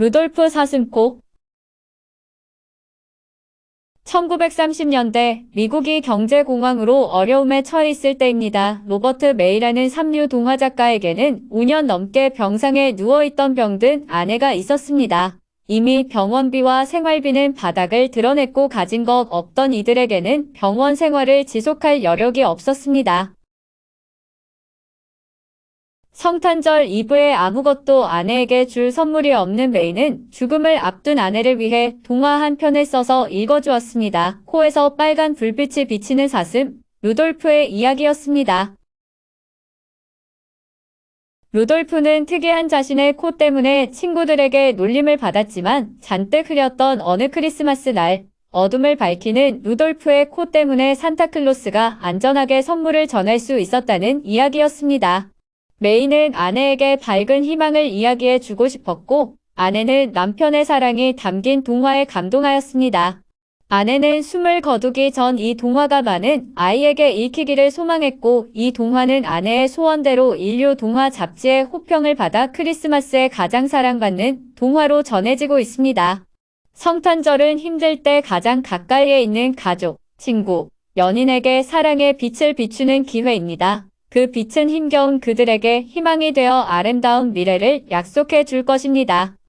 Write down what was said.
루돌프 사슴코 1930년대 미국이 경제공황으로 어려움에 처했을 때입니다. 로버트 메이라는 삼류 동화 작가에게는 5년 넘게 병상에 누워있던 병든 아내가 있었습니다. 이미 병원비와 생활비는 바닥을 드러냈고 가진 것 없던 이들에게는 병원 생활을 지속할 여력이 없었습니다. 성탄절 이브에 아무것도 아내에게 줄 선물이 없는 메이는 죽음을 앞둔 아내를 위해 동화 한 편을 써서 읽어주었습니다. 코에서 빨간 불빛이 비치는 사슴, 루돌프의 이야기였습니다. 루돌프는 특이한 자신의 코 때문에 친구들에게 놀림을 받았지만 잔뜩 흐렸던 어느 크리스마스 날 어둠을 밝히는 루돌프의 코 때문에 산타클로스가 안전하게 선물을 전할 수 있었다는 이야기였습니다. 메이는 아내에게 밝은 희망을 이야기해 주고 싶었고 아내는 남편의 사랑이 담긴 동화에 감동하였습니다. 아내는 숨을 거두기 전 이 동화가 많은 아이에게 읽히기를 소망했고 이 동화는 아내의 소원대로 인류 동화 잡지의 호평을 받아 크리스마스에 가장 사랑받는 동화로 전해지고 있습니다. 성탄절은 힘들 때 가장 가까이에 있는 가족, 친구, 연인에게 사랑의 빛을 비추는 기회입니다. 그 빛은 힘겨운 그들에게 희망이 되어 아름다운 미래를 약속해 줄 것입니다.